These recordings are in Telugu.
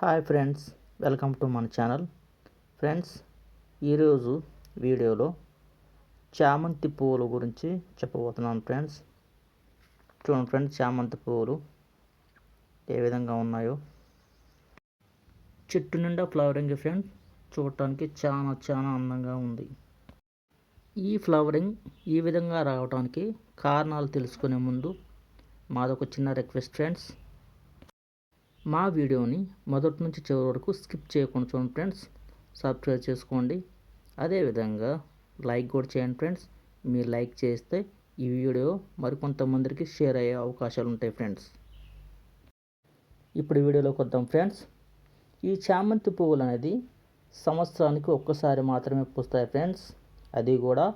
హాయ్ ఫ్రెండ్స్ వెల్కమ్ టు మన ఛానల్. ఫ్రెండ్స్ ఈరోజు వీడియోలో చామంతి పువ్వుల గురించి చెప్పబోతున్నాను ఫ్రెండ్స్. చూడండి ఫ్రెండ్స్ చామంతి పువ్వులు ఏ విధంగా ఉన్నాయో. చెట్టు నిండా ఫ్లవరింగ్ ఫ్రెండ్స్ చూడటానికి చాలా చాలా అందంగా ఉంది. ఈ ఫ్లవరింగ్ ఈ విధంగా రావడానికి కారణాలు తెలుసుకునే ముందు మాదొక చిన్న రిక్వెస్ట్ ఫ్రెండ్స్. మా వీడియోని మొదటి నుంచి చివరి వరకు స్కిప్ చేయకుండా చూడండి ఫ్రెండ్స్. సబ్స్క్రైబ్ చేసుకోండి. అదేవిధంగా లైక్ కూడా చేయండి ఫ్రెండ్స్. మీరు లైక్ చేస్తే ఈ వీడియో మరికొంతమందికి షేర్ అయ్యే అవకాశాలు ఉంటాయి ఫ్రెండ్స్. ఇప్పుడు వీడియోలోకి వద్దాం ఫ్రెండ్స్. ఈ చామంతి పువ్వులు అనేది సంవత్సరానికి ఒక్కసారి మాత్రమే పూస్తాయి ఫ్రెండ్స్. అది కూడా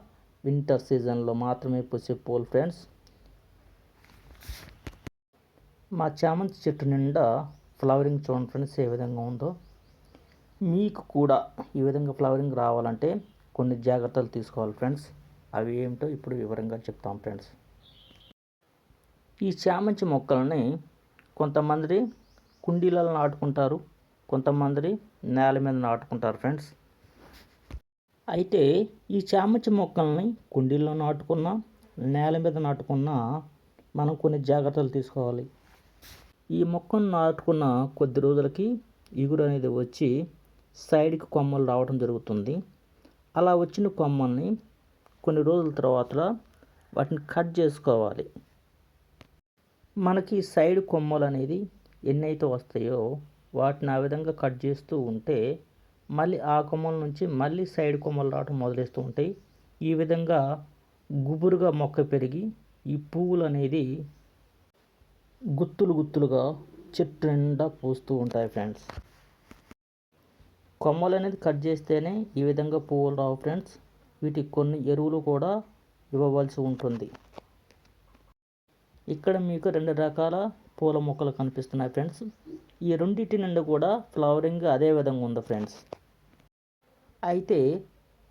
వింటర్ సీజన్లో మాత్రమే పూసే పువ్వులు ఫ్రెండ్స్. మా చామంతి చెట్టు నిండా ఫ్లవరింగ్ చూడండి ఫ్రెండ్స్ ఏ విధంగా ఉందో. మీకు కూడా ఈ విధంగా ఫ్లవరింగ్ రావాలంటే కొన్ని జాగ్రత్తలు తీసుకోవాలి ఫ్రెండ్స్ అవి ఏమిటో ఇప్పుడు వివరంగా చెప్తాం ఫ్రెండ్స్ ఈ చామంతి మొక్కలని కొంతమంది కుండీలలో నాటుకుంటారు కొంతమంది నేల మీద నాటుకుంటారు ఫ్రెండ్స్ అయితే ఈ చామంతి మొక్కల్ని కుండీల్లో నాటుకున్నా నేల మీద నాటుకున్నా మనం కొన్ని జాగ్రత్తలు తీసుకోవాలి. ఈ మొక్కను నాటుకున్న కొద్ది రోజులకి ఇగురు అనేది వచ్చి సైడ్కి కొమ్మలు రావడం జరుగుతుంది. అలా వచ్చిన కొమ్మల్ని కొన్ని రోజుల తర్వాత వాటిని కట్ చేసుకోవాలి. మనకి సైడ్ కొమ్మలు అనేది ఎన్నైతే వస్తాయో వాటిని ఆ విధంగా కట్ చేస్తూ ఉంటే మళ్ళీ ఆ కొమ్మల నుంచి మళ్ళీ సైడ్ కొమ్మలు రావడం మొదలేస్తూ ఉంటాయి. ఈ విధంగా గుబురుగా మొక్క పెరిగి ఈ పువ్వులు అనేది గుత్తులు గుత్తులుగా చెట్టు నిండా పూస్తూ ఉంటాయి ఫ్రెండ్స్. కొమ్మలు అనేది కట్ చేస్తేనే ఈ విధంగా పువ్వులు రావు ఫ్రెండ్స్. వీటికి కొన్ని ఎరువులు కూడా ఇవ్వవలసి ఉంటుంది. ఇక్కడ మీకు రెండు రకాల పూల మొక్కలు కనిపిస్తున్నాయి ఫ్రెండ్స్. ఈ రెండింటి నుండి కూడా ఫ్లవరింగ్ అదే విధంగా ఉంది ఫ్రెండ్స్. అయితే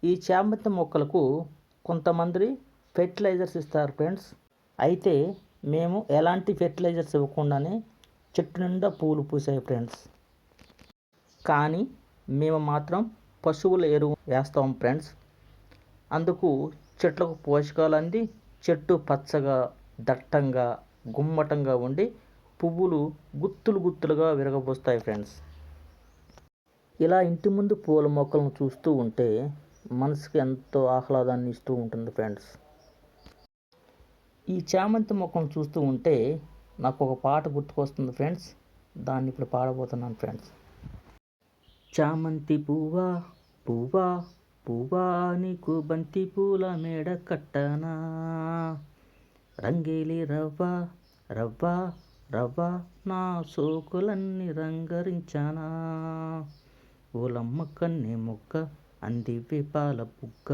ఈ చామంతి మొక్కలకు కొంతమంది ఫెర్టిలైజర్స్ ఇస్తారు ఫ్రెండ్స్. అయితే మేము ఎలాంటి ఫెర్టిలైజర్స్ ఇవ్వకుండానే చెట్టు నిండా పూలు పూసాయి ఫ్రెండ్స్. కానీ మేము మాత్రం పశువుల ఎరువు వేస్తాం ఫ్రెండ్స్. అందుకు చెట్లకు పోషకాలు అంది చెట్టు పచ్చగా దట్టంగా గుమ్మటంగా ఉండి పువ్వులు గుత్తులు గుత్తులుగా విరగబోస్తాయి ఫ్రెండ్స్. ఇలా ఇంటి ముందు పూల మొక్కలను చూస్తూ ఉంటే మనసుకి ఎంతో ఆహ్లాదాన్ని ఇస్తూ ఉంటుంది ఫ్రెండ్స్. ఈ చామంతి ముఖం చూస్తూ ఉంటే నాకు ఒక పాట గుర్తుకొస్తుంది ఫ్రెండ్స్. దాన్ని ఇప్పుడు పాడబోతున్నాను ఫ్రెండ్స్. చామంతి పువ్వా పువ్వా పువ్వా నీకు బంతి పూల మేడ కట్టనా? రంగేలి రవ్వ రవ్వ రవ్వ నా సోకులన్నీ రంగరించానా? ఓలమ్మ కన్నే మొక్క అందివి పాల బుగ్గ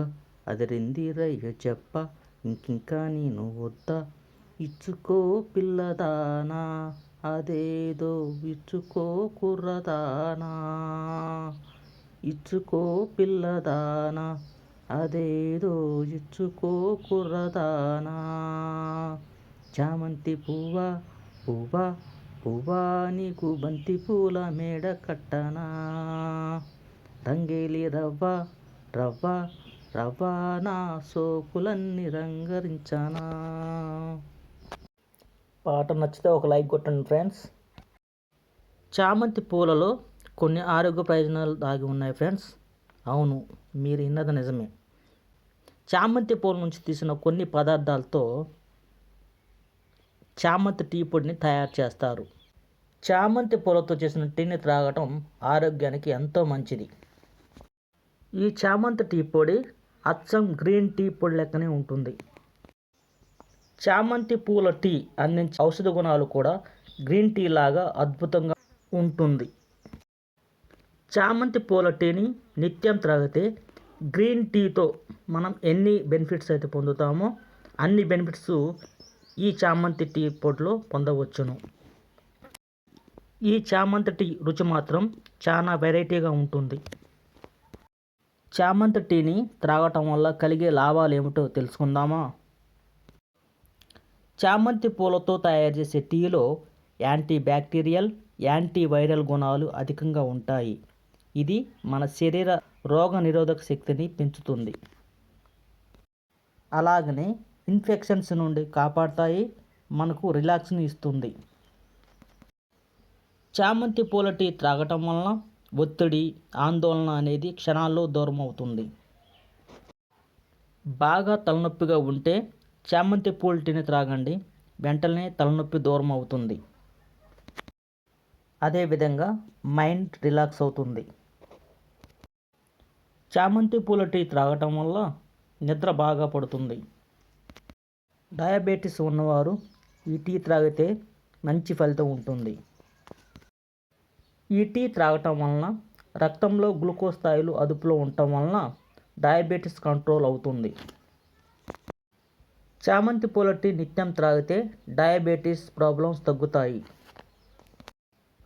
అదిరింది రయ్య చెప్ప ఇంకింకా నేను వద్దా ఇచ్చుకో పిల్లదానా అదేదో ఇచ్చుకో కుర్రదానా. ఇచ్చుకో పిల్లదానా అదేదో ఇచ్చుకో కుర్రదానా. చామంతి పువ్వా పువ్వా పువ్వా నీకు బంతి పూల మేడ కట్టనా. రంగేలి రవ్వ రవ్వ రవ్వ నా సోకులన్నీ రంగరించానా? పాట నచ్చితే ఒక లైక్ కొట్టండి ఫ్రెండ్స్. చామంతి పూలలో కొన్ని ఆరోగ్య ప్రయోజనాలు దాగి ఉన్నాయి ఫ్రెండ్స్. అవును మీరు విన్నది నిజమే. చామంతి పూల నుంచి తీసిన కొన్ని పదార్థాలతో చామంతి టీ పొడిని తయారు చేస్తారు. చామంతి పూలతో చేసిన టీని త్రాగటం ఆరోగ్యానికి ఎంతో మంచిది. ఈ చామంతి టీ పొడి అచ్చం గ్రీన్ టీ పొడి లెక్కనే ఉంటుంది. చామంతి పూల టీ అందించే ఔషధ గుణాలు కూడా గ్రీన్ టీ లాగా అద్భుతంగా ఉంటుంది. చామంతి పూల టీని నిత్యం త్రాగితే గ్రీన్ టీతో మనం ఎన్ని బెనిఫిట్స్ అయితే పొందుతామో అన్ని బెనిఫిట్స్ ఈ చామంతి టీ పొడిలో పొందవచ్చును. ఈ చామంతి టీ రుచి మాత్రం చాలా వెరైటీగా ఉంటుంది. చామంతి టీని త్రాగటం వల్ల కలిగే లాభాలు ఏమిటో తెలుసుకుందామా? చామంతి పూలతో తయారు చేసే టీలో యాంటీ బ్యాక్టీరియల్ యాంటీవైరల్ గుణాలు అధికంగా ఉంటాయి. ఇది మన శరీర రోగ నిరోధక శక్తిని పెంచుతుంది. అలాగనే ఇన్ఫెక్షన్స్ నుండి కాపాడతాయి మనకు రిలాక్స్ని ఇస్తుంది. చామంతి పూల టీ త్రాగటం వలన ఒత్తిడి ఆందోళన అనేది క్షణాల్లో దూరం అవుతుంది బాగా తలనొప్పిగా ఉంటే చామంతి పూల టీని త్రాగండి. వెంటనే తలనొప్పి దూరం అవుతుంది అదేవిధంగా మైండ్ రిలాక్స్ అవుతుంది. చామంతి పూల టీ త్రాగటం వల్ల నిద్ర బాగా పడుతుంది. డయాబెటీస్ ఉన్నవారు ఈ టీ త్రాగితే మంచి ఫలితం ఉంటుంది. ఈ టీ త్రాగటం వలన రక్తంలో గ్లూకోజ్ స్థాయిలు అదుపులో ఉండటం వలన డయాబెటీస్ కంట్రోల్ అవుతుంది. చామంతి పూల టీ నిత్యం త్రాగితే డయాబెటీస్ ప్రాబ్లమ్స్ తగ్గుతాయి.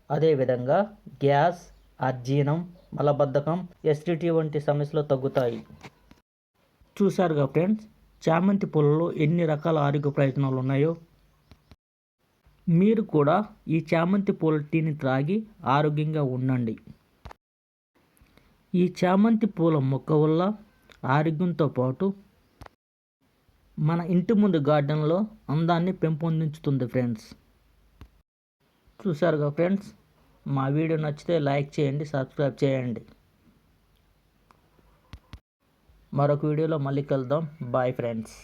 అదేవిధంగా గ్యాస్ అర్జీనం మలబద్ధకం ఎసిడిటీ వంటి సమస్యలు తగ్గుతాయి. చూశారుగా ఫ్రెండ్స్ చామంతి పూలలో ఎన్ని రకాల ఆరోగ్య ప్రయోజనాలు ఉన్నాయో మీరు కూడా ఈ చామంతి పూల టీని త్రాగి ఆరోగ్యంగా ఉండండి. ఈ చామంతి పూల మొక్క వల్ల ఆరోగ్యంతో పాటు మన ఇంటి ముందు గార్డెన్లో అందాన్ని పెంపొందించుతుంది ఫ్రెండ్స్. చూసారుగా ఫ్రెండ్స్? మా వీడియో నచ్చితే లైక్ చేయండి సబ్స్క్రైబ్ చేయండి. మరొక వీడియోలో మళ్ళీ కలుద్దాం. Bye friends.